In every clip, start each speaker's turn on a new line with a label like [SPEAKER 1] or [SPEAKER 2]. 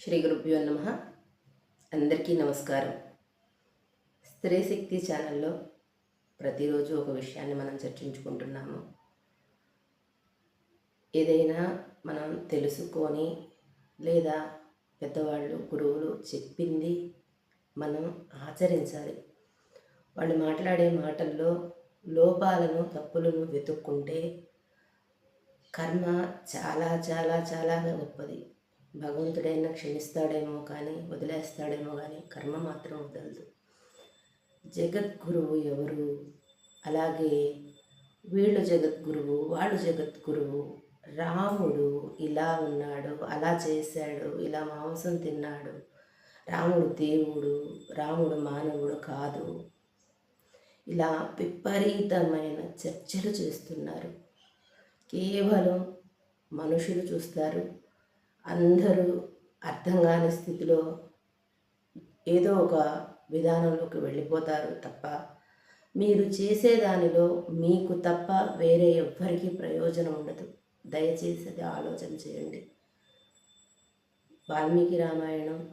[SPEAKER 1] శ్రీ గురుభ్యో నమ. అందరికీ నమస్కారం. స్త్రీ శక్తి ఛానల్లో ప్రతిరోజు ఒక విషయాన్ని మనం చర్చించుకుంటున్నాము. ఏదైనా మనం తెలుసుకొని లేదా పెద్దవాళ్ళు గురువులు చెప్పింది మనం ఆచరించాలి. వాళ్ళు మాట్లాడే మాటల్లో లోపాలను తప్పులను వెతుక్కుంటే కర్మ చాలా చాలా చాలా గొప్పది భగవంతుడైనా క్షమిస్తాడేమో కానీ వదిలేస్తాడేమో కానీ కర్మ మాత్రం వదలదు. జగద్గురువు ఎవరు? అలాగే వీళ్ళు జగద్గురువు వాళ్ళు జగద్గురువు రాముడు ఇలా ఉన్నాడు అలా చేశాడు ఇలా మాంసం తిన్నాడు. రాముడు దేవుడు రాముడు మానవుడు కాదు. ఇలా విపరీతమైన చర్చలు చేస్తున్నారు. కేవలం మనుషులు చూస్తారు అందరూ అర్థం కాని స్థితిలో ఏదో ఒక విధానంలోకి వెళ్ళిపోతారు తప్ప మీరు చేసే దానిలో మీకు తప్ప వేరే ఎవ్వరికీ ప్రయోజనం ఉండదు. దయచేసి అది ఆలోచన చేయండి. వాల్మీకి రామాయణం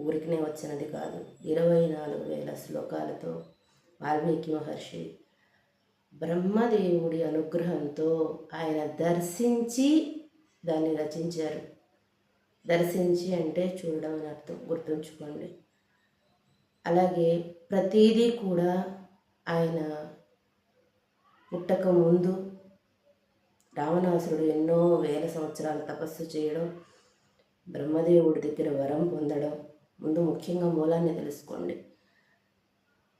[SPEAKER 1] ఊరికినే వచ్చినది కాదు. ఇరవై నాలుగు వేల శ్లోకాలతో వాల్మీకి మహర్షి బ్రహ్మదేవుడి అనుగ్రహంతో ఆయన దర్శించి దాన్ని రచించారు. దర్శించి అంటే చూడడం అని అర్థం గుర్తుంచుకోండి. అలాగే ప్రతిదీ కూడా ఆయన పుట్టక ముందు రావణాసురుడు ఎన్నో వేల సంవత్సరాల తపస్సు చేయడం బ్రహ్మదేవుడి దగ్గర వరం పొందడం ముందు ముఖ్యంగా మూలాన్ని తెలుసుకోండి.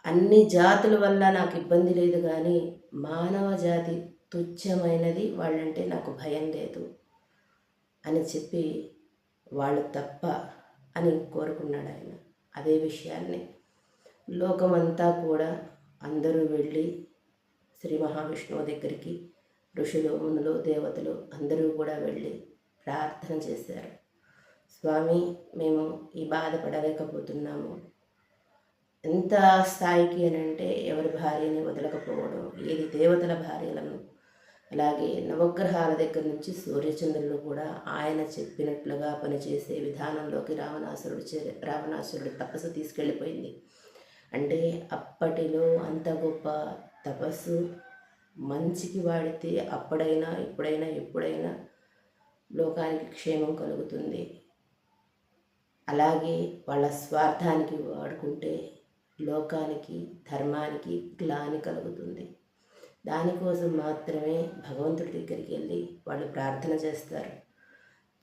[SPEAKER 1] అన్ని జాతుల వల్ల నాకు ఇబ్బంది లేదు కానీ మానవ జాతి తుచ్చమైనది వాళ్ళంటే నాకు భయం లేదు. అని చెప్పి వాళ్ళు తప్ప అని కోరుకున్నాడు ఆయన. అదే విషయాన్ని లోకమంతా కూడా అందరూ వెళ్ళి శ్రీ మహావిష్ణువు దగ్గరికి ఋషులు మునులు దేవతలు అందరూ కూడా వెళ్ళి ప్రార్థన చేశారు. స్వామి మేము ఈ బాధపడలేకపోతున్నాము ఎంత స్థాయికి అని అంటే ఎవరి భార్యని వదలకపోవడం ఏది దేవతల భార్యలను అలాగే నవగ్రహాల దగ్గర నుంచి సూర్యచంద్రులు కూడా ఆయన చెప్పినట్లుగా పనిచేసే విధానంలోకి రావణాసురుడు చే రావణాసురుడు తపస్సు తీసుకెళ్ళిపోయింది. అంటే అప్పటిలో అంత గొప్ప తపస్సు మంచికి వాడితే అప్పుడైనా ఇప్పుడైనా ఎప్పుడైనా లోకానికి క్షేమం కలుగుతుంది. అలాగే వాళ్ళ స్వార్థానికి వాడుకుంటే లోకానికి ధర్మానికి గ్లాని కలుగుతుంది. దానికోసం మాత్రమే భగవంతుడి దగ్గరికి వెళ్ళి వాళ్ళు ప్రార్థన చేస్తారు.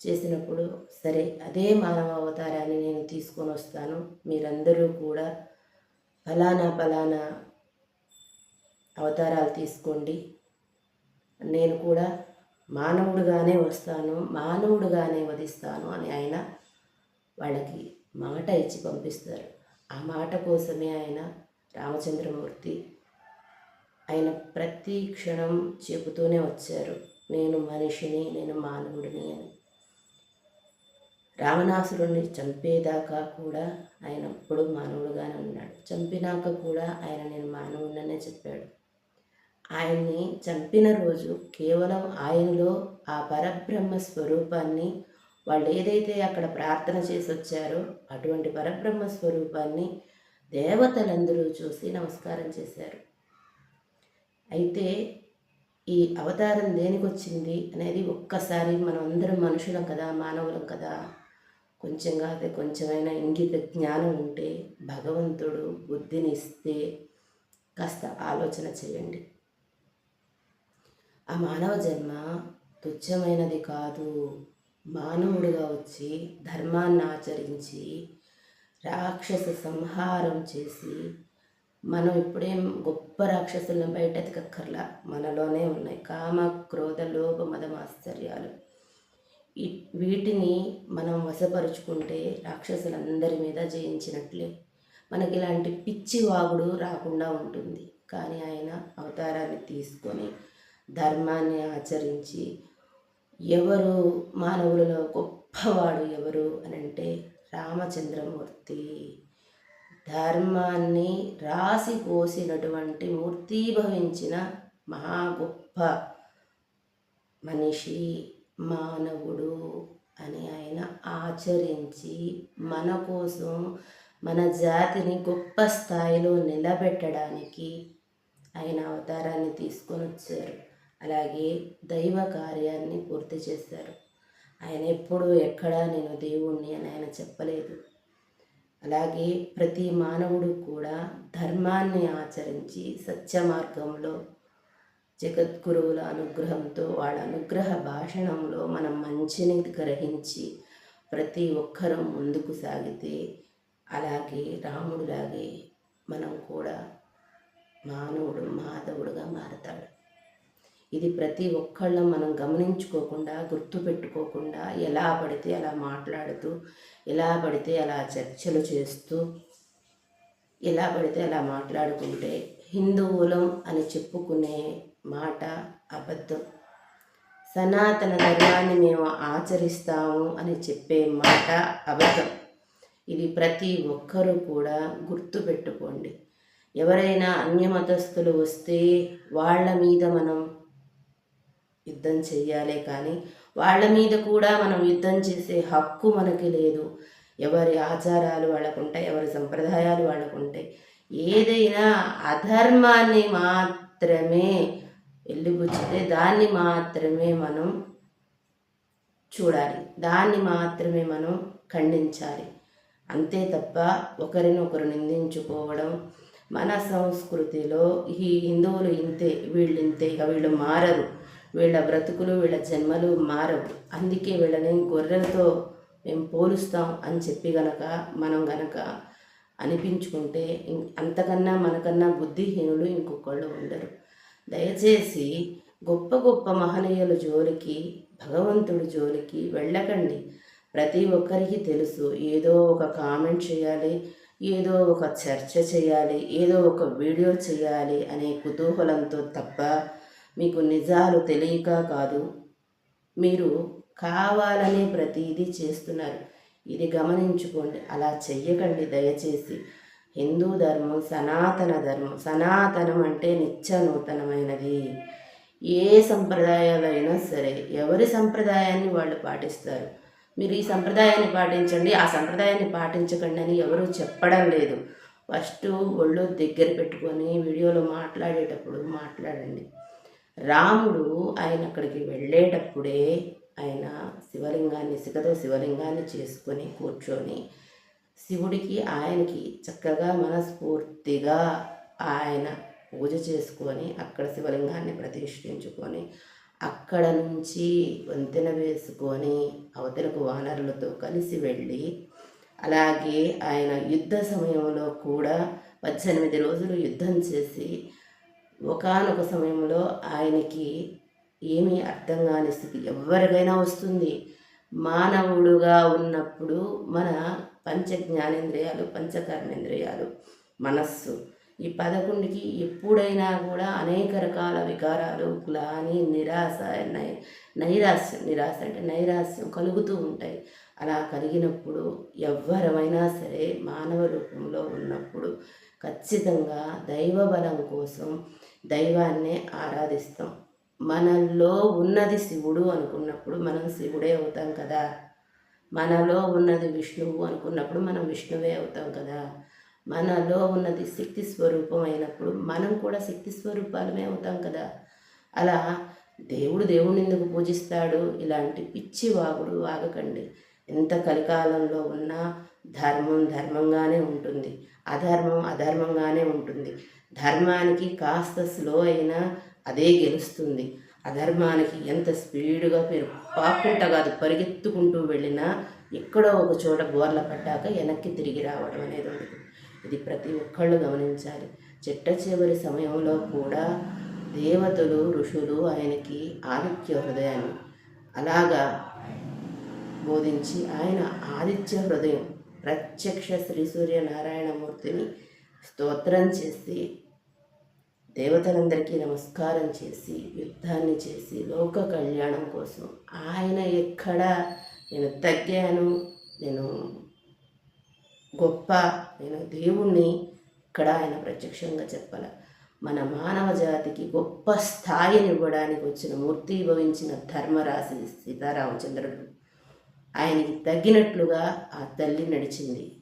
[SPEAKER 1] చేసినప్పుడు సరే అదే మానవ అవతారాన్ని నేను తీసుకొని వస్తాను. మీరందరూ కూడా ఫలానా ఫలానా అవతారాలు తీసుకోండి. నేను కూడా మానవుడుగానే వస్తాను మానవుడుగానే వధిస్తాను అని ఆయన వాళ్ళకి మాట ఇచ్చి పంపిస్తారు. ఆ మాట కోసమే ఆయన రామచంద్రమూర్తి ఆయన ప్రతి క్షణం చెబుతూనే వచ్చారు. నేను మనిషిని నేను మానవుడిని అని. రావణాసురుణ్ణి చంపేదాకా కూడా ఆయన ఎప్పుడు మానవుడుగానే ఉన్నాడు. చంపినాక కూడా ఆయన నేను మానవుడిననే చెప్పాడు. ఆయన్ని చంపిన రోజు కేవలం ఆయనలో ఆ పరబ్రహ్మ స్వరూపాన్ని వాళ్ళు ఏదైతే అక్కడ ప్రార్థన చేసి వచ్చారో అటువంటి పరబ్రహ్మ స్వరూపాన్ని దేవతలందరూ చూసి నమస్కారం చేశారు. అయితే ఈ అవతారం దేనికి వచ్చింది అనేది ఒక్కసారి మనం అందరం మనుషులం కదా మానవులం కదా కొంచెం కాదే కొంచెమైనా ఇంగిత జ్ఞానం ఉంటే భగవంతుడు బుద్ధిని ఇస్తే కాస్త ఆలోచన చేయండి. ఆ మానవ జన్మ తుచ్చమైనది కాదు. మానవుడిగా వచ్చి ధర్మాన్ని ఆచరించి రాక్షస సంహారం చేసి మనం ఇప్పుడేం గొప్ప రాక్షసులను బయట ఎతకక్కర్లా మనలోనే ఉన్నాయి. కామ క్రోధ లోభ మదం ఆశ్చర్యాలు వీటిని మనం వశపరుచుకుంటే రాక్షసులందరి మీద జయించినట్లే. మనకి ఇలాంటి పిచ్చి వాగుడు రాకుండా ఉంటుంది. కానీ ఆయన అవతారాన్ని తీసుకొని ధర్మాన్ని ఆచరించి ఎవరు మానవులలో గొప్పవాడు ఎవరు అని అంటే రామచంద్రమూర్తి. ధర్మాన్ని రాసి పోసినటువంటి మూర్తీభవించిన మహా గొప్ప మనిషి మానవుడు అని ఆయన ఆచరించి మన కోసం మన జాతిని గొప్ప స్థాయిలో నిలబెట్టడానికి ఆయన అవతారాన్ని తీసుకొని వచ్చారు. అలాగే దైవ కార్యాన్ని పూర్తి చేశారు. ఆయన ఎప్పుడు ఎక్కడా నేను దేవుణ్ణి అని ఆయన చెప్పలేదు. అలాగే ప్రతి మానవుడు కూడా ధర్మాన్ని ఆచరించి సత్య మార్గంలో జగద్గురువుల అనుగ్రహంతో వాళ్ళ అనుగ్రహ భాషణంలో మనం మంచిని గ్రహించి ప్రతి ఒక్కరూ ముందుకు సాగితే అలాగే రాముడిలాగే మనం కూడా మానవుడు మాధవుడుగా మారతాడు. ఇది ప్రతి ఒక్కళ్ళం మనం గమనించుకోకుండా గుర్తుపెట్టుకోకుండా ఎలా పడితే అలా మాట్లాడుతూ ఎలా పడితే అలా చర్చలు చేస్తూ ఎలా పడితే అలా మాట్లాడుకుంటే హిందువులం అని చెప్పుకునే మాట అబద్ధం. సనాతన ధర్మాన్ని మేము ఆచరిస్తాము అని చెప్పే మాట అబద్ధం. ఇది ప్రతి ఒక్కరూ కూడా గుర్తుపెట్టుకోండి. ఎవరైనా అన్యమతస్థులు వస్తే వాళ్ళ మీద మనం యుద్ధం చెయ్యాలే కానీ వాళ్ళ మీద కూడా మనం యుద్ధం చేసే హక్కు మనకి లేదు. ఎవరి ఆచారాలు వాళ్ళకుంటాయి ఎవరి సంప్రదాయాలు వాళ్ళకుంటాయి ఏదైనా అధర్మాన్ని మాత్రమే వెళ్ళిపుచ్చితే దాన్ని మాత్రమే మనం చూడాలి. దాన్ని మాత్రమే మనం ఖండించాలి. అంతే తప్ప ఒకరినొకరు నిందించుకోవడం మన సంస్కృతిలో ఈ హిందువులు ఇంతే వీళ్ళు ఇంతే ఇక వీళ్ళు మారరు. వీళ్ళ బ్రతుకులు వీళ్ళ జన్మలు మారవు. అందుకే వీళ్ళని గొర్రెలతో మేము పోలుస్తాం అని చెప్పి గనక మనం గనక అనిపించుకుంటే అంతకన్నా మనకన్నా బుద్ధిహీనులు ఇంకొకళ్ళు ఉండరు. దయచేసి గొప్ప గొప్ప మహనీయుల జోలికి భగవంతుడి జోలికి వెళ్ళకండి. ప్రతి ఒక్కరికి తెలుసు ఏదో ఒక కామెంట్ చేయాలి ఏదో ఒక చర్చ చేయాలి ఏదో ఒక వీడియో చేయాలి అనే కుతూహలంతో తప్ప మీకు నిజాలు తెలియక కాదు. మీరు కావాలనే ప్రతిదీ చేస్తున్నారు. ఇది గమనించుకోండి. అలా చెయ్యకండి దయచేసి. హిందూ ధర్మం సనాతన ధర్మం. సనాతనం అంటే నిత్య నూతనమైనది ఏ సంప్రదాయాలైనా సరే ఎవరి సంప్రదాయాన్ని వాళ్ళు పాటిస్తారు? మీరు ఈ సంప్రదాయాన్ని పాటించండి. ఆ సంప్రదాయాన్ని పాటించకండి అని ఎవరు చెప్పడం లేదు. ఫస్ట్ ఒళ్ళు దగ్గర పెట్టుకొని వీడియోలో మాట్లాడేటప్పుడు మాట్లాడండి. రాముడు ఆయన అక్కడికి వెళ్ళేటప్పుడే ఆయన శివలింగాన్ని సిగతో శివలింగాన్ని చేసుకొని కూర్చొని శివుడికి ఆయనకి చక్కగా మనస్ఫూర్తిగా ఆయన పూజ చేసుకొని అక్కడ శివలింగాన్ని ప్రతిష్ఠించుకొని అక్కడ నుంచి వంతెన వేసుకొని అవతలకు వానరులతో కలిసి వెళ్ళి అలాగే ఆయన యుద్ధ సమయంలో కూడా పద్దెనిమిది రోజులు యుద్ధం చేసి ఒకనొక సమయంలో ఆయనకి ఏమీ అర్థం కాని స్థితి ఎవరికైనా వస్తుంది. మానవుడుగా ఉన్నప్పుడు మన పంచ జ్ఞానేంద్రియాలు పంచకర్మేంద్రియాలు మనస్సు ఈ పదకొండుకి ఎప్పుడైనా కూడా అనేక రకాల వికారాలు గ్లాని నిరాశ నై నైరాశ్యం నిరాశ అంటే నైరాశ్యం కలుగుతూ ఉంటాయి. అలా కలిగినప్పుడు ఎవ్వరమైనా సరే మానవ రూపంలో ఉన్నప్పుడు ఖచ్చితంగా దైవ బలం కోసం దైవాన్నే ఆరాధిస్తాం. మనలో ఉన్నది శివుడు అనుకున్నప్పుడు మనం శివుడే అవుతాం కదా. మనలో ఉన్నది విష్ణువు అనుకున్నప్పుడు మనం విష్ణువే అవుతాం కదా. మనలో ఉన్నది శక్తి స్వరూపం అయినప్పుడు మనం కూడా శక్తి స్వరూపాలమే అవుతాం కదా. అలా దేవుడు దేవుడిని ఎందుకు పూజిస్తాడు? ఇలాంటి పిచ్చి వాగుడు వాగకండి. ఎంత కలికాలంలో ఉన్నా ధర్మం ధర్మంగానే ఉంటుంది. అధర్మం అధర్మంగానే ఉంటుంది. ధర్మానికి కాస్త స్లో అయినా అదే గెలుస్తుంది. అధర్మానికి ఎంత స్పీడ్గా పేరు పాక్కుంటా కాదు పరిగెత్తుకుంటూ వెళ్ళినా ఎక్కడో ఒక చోట గోర్ల పడ్డాక వెనక్కి తిరిగి రావడం అనేది ఉండదు ఇది ప్రతి ఒక్కళ్ళు గమనించాలి. చిట్ట చివరి సమయంలో కూడా దేవతలు ఋషులు ఆయనకి ఆదిత్య హృదయాన్ని అలాగా బోధించి ఆయన ఆదిత్య హృదయం ప్రత్యక్ష శ్రీ సూర్యనారాయణమూర్తిని స్తోత్రం చేసి దేవతలందరికీ నమస్కారం చేసి యుద్ధాన్ని చేసి లోక కళ్యాణం కోసం ఆయన ఎక్కడ నేను తగ్గాను. నేను గొప్ప నేను దేవుణ్ణి ఇక్కడ ఆయన ప్రత్యక్షంగా చెప్పాల. మన మానవ జాతికి గొప్ప స్థాయిని ఇవ్వడానికి వచ్చిన మూర్తి భవించిన ధర్మరాశి సీతారామచంద్రుడు ఆయనకి తగ్గినట్లుగా ఆ తల్లి నడిచింది.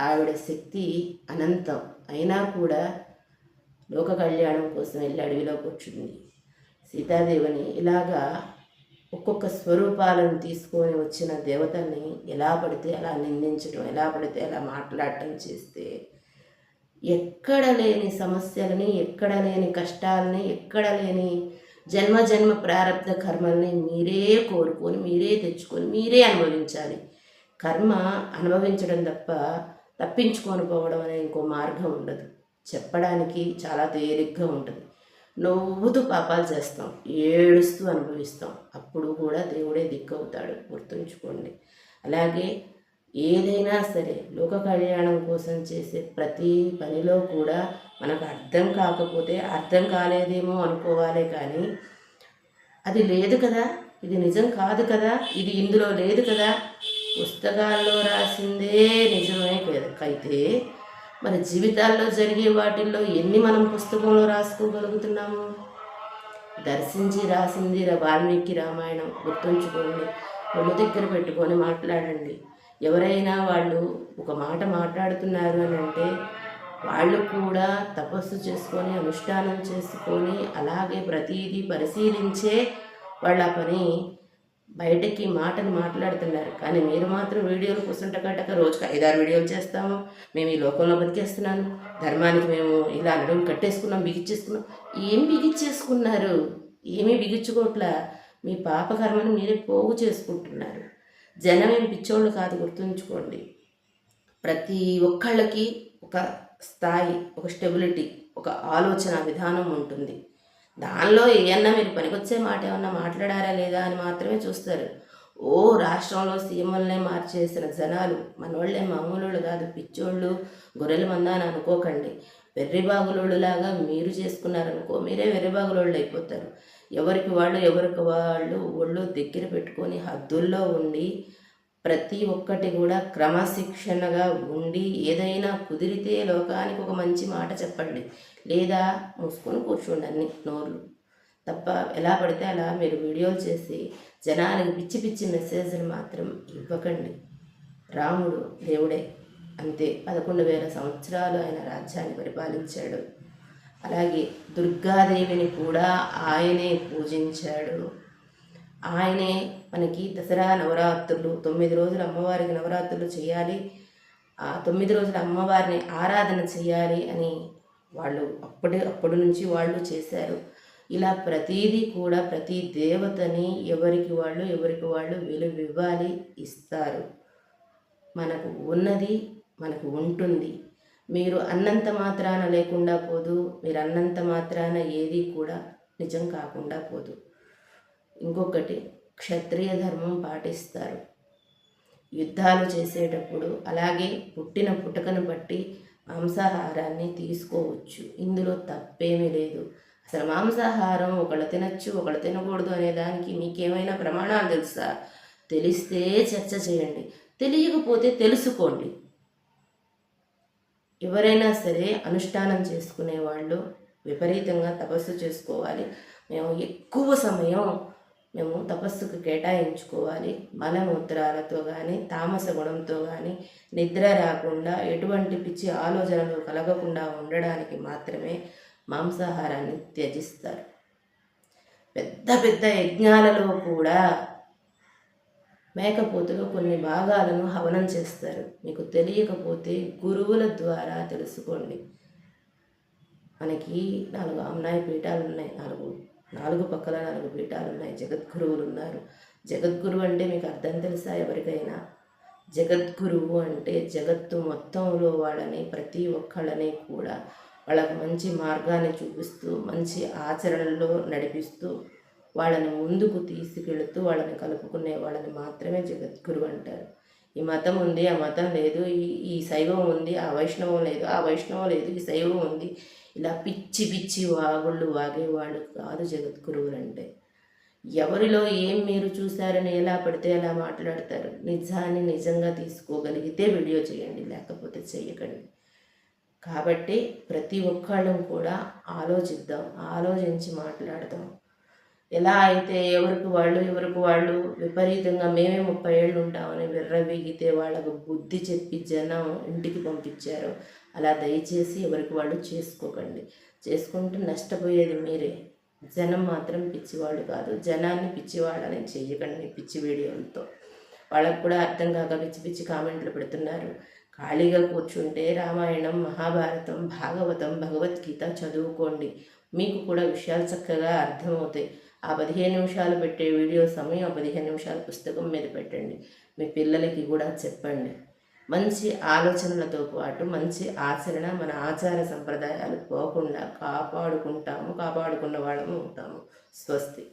[SPEAKER 1] ఆవిడ శక్తి అనంతం. అయినా కూడా లోక కళ్యాణం కోసం వెళ్ళి అడవిలో కూర్చుంది. సీతాదేవిని ఇలాగా ఒక్కొక్క స్వరూపాలను తీసుకొని వచ్చిన దేవతల్ని ఎలా పడితే అలా నిందించడం ఎలా పడితే అలా మాట్లాడటం చేస్తే ఎక్కడ లేని సమస్యలని ఎక్కడ లేని కష్టాలని ఎక్కడ లేని జన్మ జన్మ ప్రారంభ కర్మల్ని మీరే కోరుకొని మీరే తెచ్చుకొని మీరే అనుభవించాలి. కర్మ అనుభవించడం తప్ప తప్పించుకొని పోవడం అనే ఇంకో మార్గం ఉండదు. చెప్పడానికి చాలా తేలిగ్గా ఉంటుంది. నవ్వుతూ పాపాలు చేస్తాం ఏడుస్తూ అనుభవిస్తాం. అప్పుడు కూడా దేవుడే దిక్కవుతాడు గుర్తుంచుకోండి. అలాగే ఏదైనా సరే లోక కళ్యాణం కోసం చేసే ప్రతి పనిలో కూడా మనకు అర్థం కాకపోతే అర్థం కాలేదేమో అనుకోవాలే కానీ అది లేదు కదా ఇది నిజం కాదు కదా ఇది ఇందులో లేదు కదా పుస్తకాల్లో రాసిందే నిజమే అయితే మన జీవితాల్లో జరిగే వాటిల్లో ఎన్ని మనం పుస్తకంలో రాసుకోగలుగుతున్నాము? దర్శించి రాసింది వాల్మీకి రామాయణం. గుర్తుంచుకోండి. ఒళ్ళు దగ్గర పెట్టుకొని మాట్లాడండి. ఎవరైనా వాళ్ళు ఒక మాట మాట్లాడుతున్నారు అని అంటే వాళ్ళు కూడా తపస్సు చేసుకొని అనుష్ఠానం చేసుకొని అలాగే ప్రతీది పరిశీలించే వాళ్ళ పని బయటకి మాటలు మాట్లాడుతున్నారు. కానీ మీరు మాత్రం వీడియోలు కూర్చుంట కట్టక రోజుకి ఐదారు వీడియోలు చేస్తాము. మేము ఈ లోకంలో బతికేస్తున్నాను ధర్మానికి మేము ఇలా నడుము కట్టేసుకున్నాం బిగిచ్చేసుకున్నాం. ఏం బిగిచ్చేసుకున్నారు? ఏమీ బిగించుకోవట్లా మీ పాపకర్మను మీరే పోగు చేసుకుంటున్నారు. జనం ఏం పిచ్చోళ్ళు కాదు గుర్తుంచుకోండి. ప్రతి ఒక్కళ్ళకి ఒక స్థాయి ఒక స్టెబిలిటీ ఒక ఆలోచన విధానం ఉంటుంది. దానిలో ఏమన్నా మీరు పనికొచ్చే మాట ఏమన్నా మాట్లాడారా లేదా అని మాత్రమే చూస్తారు. ఓ రాష్ట్రంలో సీఎంలనే మార్చేసిన జనాలు మనోళ్ళే మామూలు కాదు పిచ్చోళ్ళు గొర్రెల మంద అని అనుకోకండి. వెర్రిబాగులోళ్ళలాగా మీరు చేసుకున్నారనుకో మీరే వెర్రిబాగులోళ్ళు అయిపోతారు. ఎవరికి వాళ్ళు ఎవరికి వాళ్ళు ఒళ్ళు దగ్గర పెట్టుకొని హద్దుల్లో ఉండి ప్రతి ఒక్కటి కూడా క్రమశిక్షణగా ఉండి ఏదైనా కుదిరితే లోకానికి ఒక మంచి మాట చెప్పండి. లేదా మూసుకొని కూర్చోండి అన్ని నోర్లు. తప్ప ఎలా పడితే అలా మీరు వీడియోలు చేసి జనానికి పిచ్చి పిచ్చి మెసేజ్లు మాత్రం ఇవ్వకండి. రాముడు దేవుడే. అంతే. పదకొండు వేల సంవత్సరాలు ఆయన రాజ్యాన్ని పరిపాలించాడు. అలాగే దుర్గాదేవిని కూడా ఆయనే పూజించాడు. ఆయనే మనకి దసరా నవరాత్రులు తొమ్మిది రోజులు అమ్మవారికి నవరాత్రులు చేయాలి. ఆ తొమ్మిది రోజులు అమ్మవారిని ఆరాధన చేయాలి అని వాళ్ళు అప్పటి అప్పటి నుంచి వాళ్ళు చేశారు. ఇలా ప్రతీదీ కూడా ప్రతి దేవతని ఎవరికి వాళ్ళు ఎవరికి వాళ్ళు విలువ ఇవ్వాలి ఇస్తారు. మనకు ఉన్నది మనకు ఉంటుంది. మీరు అన్నంత మాత్రాన లేకుండా పోదు మీరు అన్నంత మాత్రాన ఏది కూడా నిజం కాకుండా పోదు. ఇంకొకటి క్షత్రియ ధర్మం పాటిస్తారు. యుద్ధాలు చేసేటప్పుడు అలాగే పుట్టిన పుటకను బట్టి మాంసాహారాన్ని తీసుకోవచ్చు. ఇందులో తప్పేమీ లేదు. అసలు మాంసాహారం ఒకళ్ళు తినచ్చు ఒకళ్ళు తినకూడదు అనే దానికి మీకేమైనా ప్రమాణాలు తెలుసా? తెలిస్తే చర్చ చేయండి. తెలియకపోతే తెలుసుకోండి. ఎవరైనా సరే అనుష్ఠానం చేసుకునే వాళ్ళు విపరీతంగా తపస్సు చేసుకోవాలి. మేము ఎక్కువ సమయం మేము తపస్సుకు కేటాయించుకోవాలి. మలమూత్రాలతో కానీ తామస గుణంతో కానీ నిద్ర రాకుండా ఎటువంటి పిచ్చి ఆలోచనలు కలగకుండా ఉండడానికి మాత్రమే మాంసాహారాన్ని త్యజిస్తారు. పెద్ద పెద్ద యజ్ఞాలలో కూడా మేకపోతులు కొన్ని భాగాలను హవనం చేస్తారు. మీకు తెలియకపోతే గురువుల ద్వారా తెలుసుకోండి. మనకి నాలుగు అమ్నాయి పీఠాలు ఉన్నాయి నాలుగు నాలుగు పక్కల నాలుగు పీఠాలు ఉన్నాయి జగద్గురువులు ఉన్నారు జగద్గురువు అంటే మీకు అర్థం తెలుసా ఎవరికైనా? జగద్గురువు అంటే జగత్తు మొత్తంలో వాళ్ళని ప్రతి ఒక్కళ్ళని కూడా వాళ్ళకు మంచి మార్గాన్ని చూపిస్తూ మంచి ఆచరణలో నడిపిస్తూ వాళ్ళని ముందుకు తీసుకెళుతూ వాళ్ళని కలుపుకునే వాళ్ళని మాత్రమే జగద్గురు అంటారు. ఈ మతం ఉంది ఆ మతం లేదు ఈ ఈ శైవం ఉంది ఆ వైష్ణవం లేదు ఆ వైష్ణవం లేదు ఈ శైవం ఉంది. ఇలా పిచ్చి పిచ్చి వాగుళ్ళు వాగేవాళ్ళు కాదు జగద్గురువులు అంటే ఎవరిలో ఏం మీరు చూశారని ఎలా పడితే అలా మాట్లాడతారు? నిజాన్ని నిజంగా తీసుకోగలిగితే వీడియో చేయండి లేకపోతే చేయకండి. కాబట్టి ప్రతి ఒక్కళ్ళం కూడా ఆలోచిద్దాం ఆలోచించి మాట్లాడదాం. ఎలా అయితే ఎవరికి వాళ్ళు ఎవరికి వాళ్ళు విపరీతంగా మేమే ముప్పై ఏళ్ళు ఉంటామని విర్రవీగితే వాళ్ళకు బుద్ధి చెప్పి జనం ఇంటికి పంపించారు. అలా దయచేసి ఎవరికి వాళ్ళు చేసుకోకండి. చేసుకుంటే నష్టపోయేది మీరే. జనం మాత్రం పిచ్చివాళ్ళు కాదు. జనాన్ని పిచ్చివాళ్ళని చేయకండి పిచ్చి వీడియోలతో. వాళ్ళకు కూడా అర్థం కాక పిచ్చి పిచ్చి కామెంట్లు పెడుతున్నారు. ఖాళీగా కూర్చుంటే రామాయణం మహాభారతం భాగవతం భగవద్గీత చదువుకోండి. మీకు కూడా విషయాలు చక్కగా అర్థమవుతాయి. ఆ పదిహేను నిమిషాలు పెట్టే వీడియో సమయం ఆ పదిహేను నిమిషాల పుస్తకం మీద పెట్టండి. మీ పిల్లలకి కూడా చెప్పండి. మంచి ఆలోచనలతో పాటు మంచి ఆచరణ మన ఆచార సంప్రదాయాలు పోకుండా కాపాడుకుంటాము కాపాడుకున్న వాళ్ళము అవుతాము స్వస్తి.